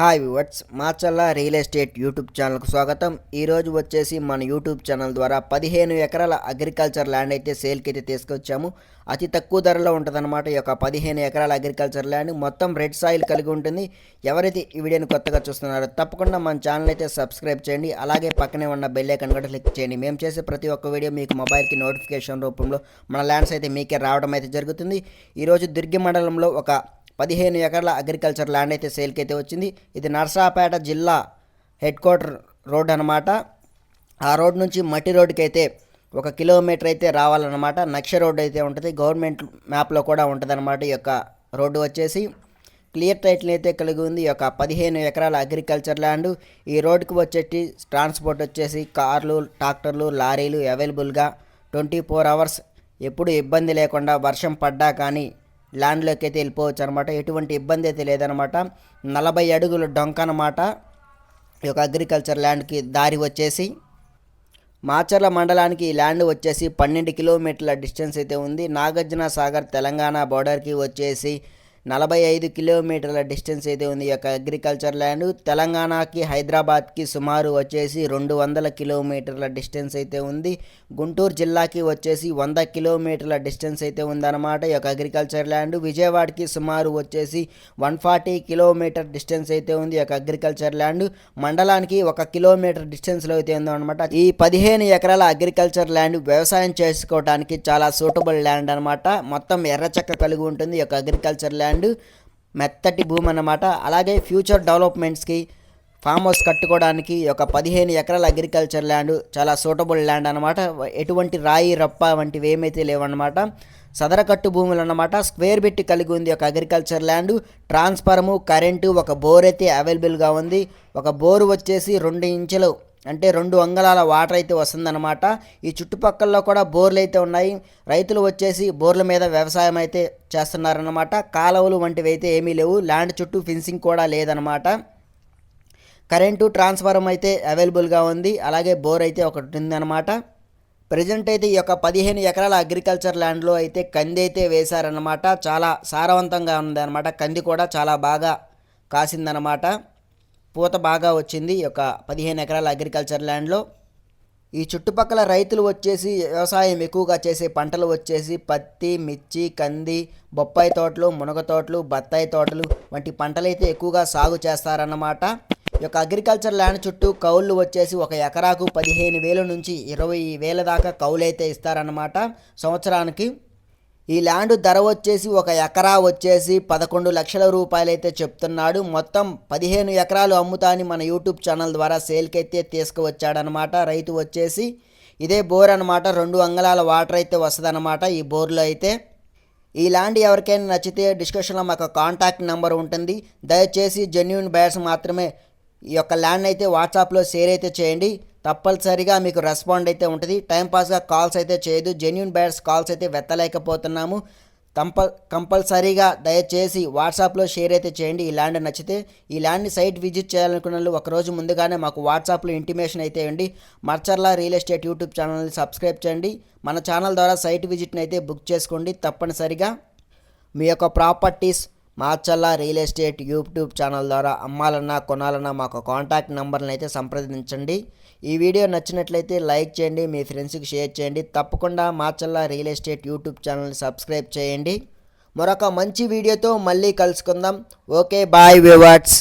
Hi viewers Machalla real estate YouTube ఛానల్కు స్వాగతం. ఈరోజు వచ్చేసి మన యూట్యూబ్ ఛానల్ ద్వారా పదిహేను ఎకరాల అగ్రికల్చర్ ల్యాండ్ అయితే సేల్కి అయితే తీసుకొచ్చాము. అతి తక్కువ ధరలో ఉంటుందన్నమాట ఈ యొక్క పదిహేను ఎకరాల అగ్రికల్చర్ ల్యాండ్. మొత్తం రెడ్ సాయిల్ కలిగి ఉంటుంది. ఎవరైతే ఈ వీడియోని కొత్తగా చూస్తున్నారో తప్పకుండా మన ఛానల్ అయితే సబ్స్క్రైబ్ చేయండి. అలాగే పక్కనే ఉన్న బెల్ ఐకన్ కూడా క్లిక్ చేయండి. మేము చేసే ప్రతి ఒక్క వీడియో మీకు మొబైల్కి నోటిఫికేషన్ రూపంలో మన ల్యాండ్స్ అయితే మీకే రావడం అయితే జరుగుతుంది. ఈరోజు దుర్గి మండలంలో ఒక పదిహేను ఎకరాల అగ్రికల్చర్ ల్యాండ్ అయితే సేల్కి అయితే వచ్చింది. ఇది నర్సాపేట జిల్లా హెడ్ క్వార్టర్ రోడ్ అనమాట ఆ రోడ్ నుంచి మట్టి రోడ్డుకి అయితే ఒక కిలోమీటర్ అయితే రావాలన్నమాట. నక్ష రోడ్ అయితే ఉంటుంది. గవర్నమెంట్ మ్యాప్లో కూడా ఉంటుంది అనమాట ఈ యొక్క రోడ్డు వచ్చేసి. క్లియర్ టైటిల్ అయితే కలిగి ఉంది. ఈ యొక్క పదిహేను ఎకరాల అగ్రికల్చర్ ల్యాండ్. ఈ రోడ్డుకి వచ్చేసి ట్రాన్స్పోర్ట్ వచ్చేసి కార్లు ట్రాక్టర్లు లారీలు అవైలబుల్గా ట్వంటీ ఫోర్ అవర్స్ ఎప్పుడు ఇబ్బంది లేకుండా వర్షం పడ్డా కానీ ల్యాండ్లోకి అయితే వెళ్ళిపోవచ్చు అనమాట ఎటువంటి ఇబ్బంది అయితే లేదనమాట. నలభై అడుగుల డొంక అనమాట ఈ యొక్క అగ్రికల్చర్ ల్యాండ్కి దారి వచ్చేసి మాచర్ల మండలానికి ఈ ల్యాండ్ వచ్చేసి పన్నెండు కిలోమీటర్ల డిస్టెన్స్ అయితే ఉంది. నాగార్జున సాగర్ తెలంగాణ బోర్డర్కి వచ్చేసి నలభై ఐదు కిలోమీటర్ల డిస్టెన్స్ అయితే ఉంది. ఈ యొక్క అగ్రికల్చర్ ల్యాండ్ తెలంగాణకి హైదరాబాద్కి సుమారు వచ్చేసి రెండు వందల కిలోమీటర్ల డిస్టెన్స్ అయితే ఉంది. గుంటూరు జిల్లాకి వచ్చేసి వంద కిలోమీటర్ల డిస్టెన్స్ అయితే ఉందన్నమాట ఈ యొక్క అగ్రికల్చర్ ల్యాండ్. విజయవాడకి సుమారు వచ్చేసి వన్ ఫార్టీ కిలోమీటర్ డిస్టెన్స్ అయితే ఉంది ఈ యొక్క అగ్రికల్చర్ ల్యాండ్. మండలానికి ఒక కిలోమీటర్ డిస్టెన్స్లో అయితే ఉందన్నమాట. ఈ పదిహేను ఎకరాల అగ్రికల్చర్ ల్యాండ్ వ్యవసాయం చేసుకోవడానికి చాలా సూటబుల్ ల్యాండ్ అనమాట మొత్తం ఎర్రచక్క కలిగి ఉంటుంది ఈ యొక్క అగ్రికల్చర్ ల్యాండ్. మెత్తటి భూమి అన్నమాట. అలాగే ఫ్యూచర్ డెవలప్మెంట్స్కి ఫామ్ హౌస్ కట్టుకోవడానికి ఒక పదిహేను ఎకరాల అగ్రికల్చర్ ల్యాండ్ చాలా సూటబుల్ ల్యాండ్ అనమాట ఎటువంటి రాయి రప్ప వంటివి ఏమైతే లేవన్నమాట. సదరకట్టు భూములు అన్నమాట. స్క్వేర్ బిట్ కలిగి ఉంది ఒక అగ్రికల్చర్ ల్యాండ్. ట్రాన్స్ఫార్ము కరెంటు ఒక బోర్ అయితే అవైలబుల్గా ఉంది. ఒక బోరు వచ్చేసి రెండు ఇంచులు. అంటే రెండు అంగళాల వాటర్ అయితే వస్తుందన్నమాట. ఈ చుట్టుపక్కల కూడా బోర్లు అయితే ఉన్నాయి. రైతులు వచ్చేసి బోర్ల మీద వ్యవసాయం అయితే చేస్తున్నారన్నమాట. కాలువలు వంటివి అయితే ఏమీ లేవు. ల్యాండ్ చుట్టూ ఫిన్సింగ్ కూడా లేదనమాట కరెంటు ట్రాన్స్ఫారం అయితే అవైలబుల్గా ఉంది. అలాగే బోర్ అయితే ఒకటి ఉందన్నమాట. ప్రజెంట్ అయితే ఈ యొక్క పదిహేను ఎకరాల అగ్రికల్చర్ ల్యాండ్లో అయితే కంది అయితే వేశారన్నమాట. చాలా సారవంతంగా ఉంది అనమాట కంది కూడా చాలా బాగా కాసిందనమాట పూత బాగా వచ్చింది ఒక పదిహేను ఎకరాల అగ్రికల్చర్ ల్యాండ్లో ఈ చుట్టుపక్కల రైతులు వచ్చేసి వ్యవసాయం ఎక్కువగా చేసే పంటలు వచ్చేసి పత్తి మిర్చి కంది బొప్పాయి తోటలు మునగ తోటలు బత్తాయి తోటలు వంటి పంటలైతే ఎక్కువగా సాగు చేస్తారన్నమాట. ఈ యొక్క అగ్రికల్చర్ ల్యాండ్ చుట్టూ కౌళ్ళు వచ్చేసి ఒక ఎకరాకు పదిహేను వేల నుంచి ఇరవై వేల దాకా కౌలు అయితే ఇస్తారన్నమాట. సంవత్సరానికి ఈ ల్యాండ్ ధర వచ్చేసి ఒక ఎకరా వచ్చేసి పదకొండు లక్షల రూపాయలు అయితే చెప్తున్నాడు. మొత్తం పదిహేను ఎకరాలు అమ్ముతా అని మన యూట్యూబ్ ఛానల్ ద్వారా సేల్కి అయితే తీసుకువచ్చాడనమాట. రైతు వచ్చేసి ఇదే బోర్ అనమాట రెండు అంగళాల వాటర్ అయితే వస్తుందన్నమాట ఈ బోర్లో అయితే. ఈ ల్యాండ్ ఎవరికైనా నచ్చితే డిస్కషన్లో మాకు కాంటాక్ట్ నెంబర్ ఉంటుంది. దయచేసి జెన్యున్ బయర్స్ మాత్రమే ఈ యొక్క ల్యాండ్ అయితే వాట్సాప్లో షేర్ అయితే చేయండి. తప్పనిసరిగా మీకు రెస్పాండ్ అయితే ఉంటుంది. టైంపాస్గా కాల్స్ అయితే చేయదు జెన్యున్ బయర్స్ కాల్స్ అయితే వెత్తలేకపోతున్నాము. కంపల్ కంపల్సరీగా దయచేసి వాట్సాప్లో షేర్ అయితే చేయండి. ఈ ల్యాండ్ నచ్చితే ఈ ల్యాండ్ని సైట్ విజిట్ చేయాలనుకున్న వాళ్ళు ఒకరోజు ముందుగానే మాకు వాట్సాప్లో ఇంటిమేషన్ అయితే ఇవ్వండి మర్చర్ల రియల్ ఎస్టేట్ యూట్యూబ్ ఛానల్ని సబ్స్క్రైబ్ చేయండి. మన ఛానల్ ద్వారా సైట్ విజిట్ని అయితే బుక్ చేసుకోండి తప్పనిసరిగా. మీ యొక్క properties Machalla real estate YouTube channel ద్వారా అమ్మాలన్నా కొనాలన్నా మాకు కాంటాక్ట్ నెంబర్ని అయితే సంప్రదించండి. ఈ వీడియో నచ్చినట్లయితే లైక్ చేయండి మీ ఫ్రెండ్స్కి షేర్ చేయండి. తప్పకుండా మాచల్ల రియల్ ఎస్టేట్ యూట్యూబ్ ఛానల్ని సబ్స్క్రైబ్ చేయండి. మరొక మంచి వీడియోతో మళ్ళీ కలుసుకుందాం. Okay bye viewers